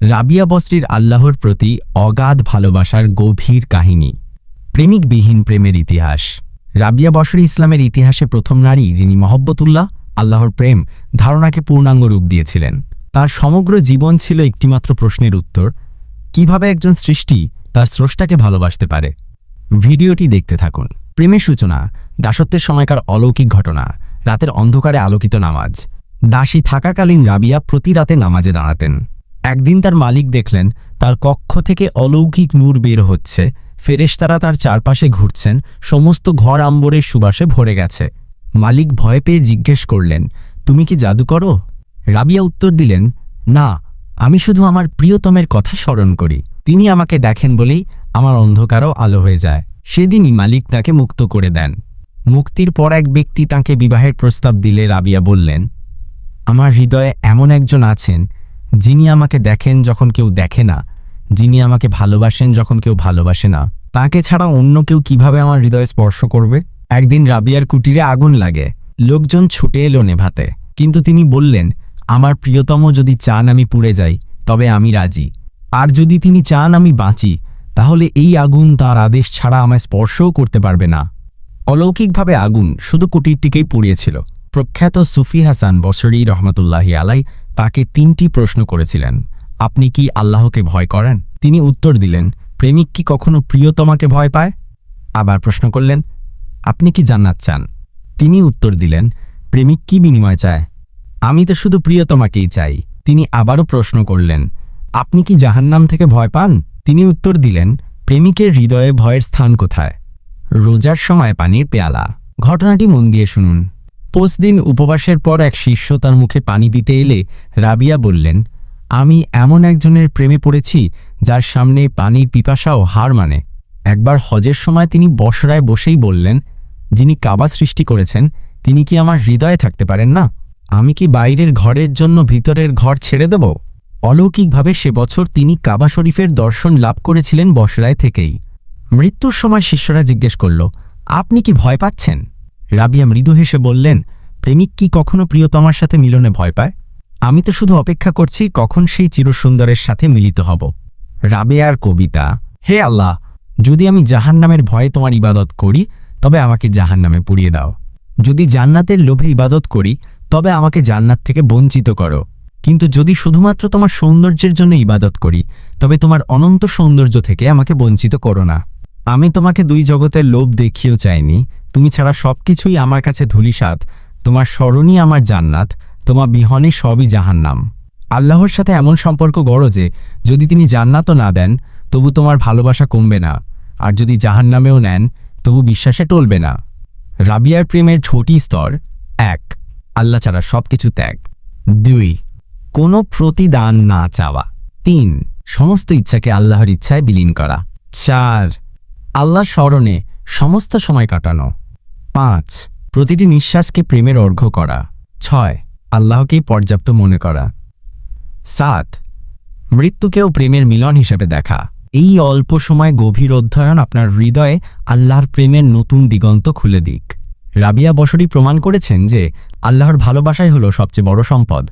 রাবিয়া বস্রির আল্লাহর প্রতি অগাধ ভালোবাসার গভীর কাহিনী। প্রেমিকবিহীন প্রেমের ইতিহাস। রাবিয়া বসরি ইসলামের ইতিহাসে প্রথম নারী যিনি মহব্বতুল্লাহ, আল্লাহর প্রেম, ধারণাকে পূর্ণাঙ্গ রূপ দিয়েছিলেন। তার সমগ্র জীবন ছিল একটিমাত্র প্রশ্নের উত্তর, কীভাবে একজন সৃষ্টি তার স্রষ্টাকে ভালোবাসতে পারে। ভিডিওটি দেখতে থাকুন। প্রেমের সূচনা, দাসত্বের সময়কার অলৌকিক ঘটনা, রাতের অন্ধকারে আলোকিত নামাজ। দাসী থাকাকালীন রাবিয়া প্রতি রাতে নামাজে দাঁড়াতেন। একদিন তার মালিক দেখলেন, তার কক্ষ থেকে অলৌকিক নূর বের হচ্ছে। ফেরেশতারা তার চারপাশে ঘুরছেন, সমস্ত ঘর আম্বরের সুবাসে ভরে গেছে। মালিক ভয় পেয়ে জিজ্ঞেস করলেন, তুমি কি জাদু করো? রাবিয়া উত্তর দিলেন, না, আমি শুধু আমার প্রিয়তমের কথা স্মরণ করি। তিনি আমাকে দেখেন বলেই আমার অন্ধকারও আলো হয়ে যায়। সেদিনই মালিক তাকে মুক্ত করে দেন। মুক্তির পর এক ব্যক্তি তাকে বিবাহের প্রস্তাব দিলে রাবিয়া বললেন, আমার হৃদয়ে এমন একজন আছেন যিনি আমাকে দেখেন যখন কেউ দেখে না, যিনি আমাকে ভালোবাসেন যখন কেউ ভালোবাসে না। তাকে ছাড়া অন্য কেউ কীভাবে আমার হৃদয়ে স্পর্শ করবে? একদিন রাবিয়ার কুটিরে আগুন লাগে, লোকজন ছুটে এলো নেভাতে। কিন্তু তিনি বললেন, আমার প্রিয়তম যদি চান আমি পুড়ে যাই, তবে আমি রাজি। আর যদি তিনি চান আমি বাঁচি, তাহলে এই আগুন তার আদেশ ছাড়া আমায় স্পর্শও করতে পারবে না। অলৌকিকভাবে আগুন শুধু কুটিরটিকেই পুড়িয়েছিল। প্রখ্যাত সুফি হাসান বসরি রহমতুল্লাহি আলাই তাকে তিনটি প্রশ্ন করেছিলেন। আপনি কি আল্লাহকে ভয় করেন? তিনি উত্তর দিলেন, প্রেমিক কি কখনো প্রিয়তমাকে ভয় পায়? আবার প্রশ্ন করলেন, আপনি কি জান্নাত চান? তিনি উত্তর দিলেন, প্রেমিক কি বিনিময় চায়? আমি তো শুধু প্রিয়তমাকেই চাই। তিনি আবারও প্রশ্ন করলেন, আপনি কি জাহান্নাম থেকে ভয় পান? তিনি উত্তর দিলেন, প্রেমিকের হৃদয়ে ভয়ের স্থান কোথায়? রোজার সময় পানির পেয়ালা। ঘটনাটি মন দিয়ে শুনুন। দিন উপবাসের পর এক শিষ্য তার মুখে পানি দিতে এলে রাবিয়া বললেন, আমি এমন একজনের প্রেমে পড়েছি যার সামনে পানির পিপাসাও হার মানে। একবার হজের সময় তিনি বসরায় বসেই বললেন, যিনি কাবা সৃষ্টি করেছেন, তিনি কি আমার হৃদয়ে থাকতে পারেন না? আমি কি বাইরের ঘরের জন্য ভিতরের ঘর ছেড়ে দেব? অলৌকিকভাবে সে বছর তিনি কাবা শরীফের দর্শন লাভ করেছিলেন বসরায় থেকেই। মৃত্যুর সময় শিষ্যরা জিজ্ঞেস করল, আপনি কি ভয় পাচ্ছেন? রাবিয়া মৃদু হেসে বললেন, প্রেমিক কি কখনো প্রিয়তমার সাথে মিলনে ভয় পায়? আমি তো শুধু অপেক্ষা করছি কখন সেই চিরসুন্দরের সাথে মিলিত হব। রাবেয়ার কবিতা, হে আল্লাহ, যদি আমি জাহান নামের ভয়ে তোমার ইবাদত করি, তবে আমাকে জাহান নামে পুড়িয়ে দাও। যদি জান্নাতের লোভে ইবাদত করি, তবে আমাকে জান্নাত থেকে বঞ্চিত করো। কিন্তু যদি শুধুমাত্র তোমার সৌন্দর্যের জন্য ইবাদত করি, তবে তোমার অনন্ত সৌন্দর্য থেকে আমাকে বঞ্চিত করো না। আমি তোমাকে দুই জগতের লোভ দেখিয়েও চাইনি। তুমি ছাড়া সবকিছুই আমার কাছে ধুলিসাত তোমার স্মরণই আমার জান্নাত। তোমার বিহনে সবই জাহান্নাম। আল্লাহর সাথে এমন সম্পর্ক গড়ো যে, যদি তিনি জান্নাতও না দেন, তবু তোমার ভালোবাসা কমবে না। আর যদি জাহান্নামেও নেন, তবু বিশ্বাসে টলবে না। রাবিয়ার প্রেমের ছোটি স্তর এক। আল্লাহ ছাড়া সবকিছু ত্যাগ। দুই। কোনো প্রতিদান না চাওয়া। তিন। সমস্ত ইচ্ছাকে আল্লাহর ইচ্ছায় বিলীন করা। চার। আল্লাহ স্মরণে সমস্ত সময় কাটানো। পাঁচ, প্রতিটি নিঃশ্বাসকে প্রেমের অর্ঘ্য করা। ছয়, আল্লাহকেই পর্যাপ্ত মনে করা। সাত, মৃত্যুকেও প্রেমের মিলন হিসেবে দেখা। এই অল্প সময় গভীর অধ্যয়ন আপনার হৃদয়ে আল্লাহর প্রেমের নতুন দিগন্ত খুলে দিক। রাবিয়া বসরি প্রমাণ করেছেন যে আল্লাহর ভালোবাসাই হল সবচেয়ে বড় সম্পদ।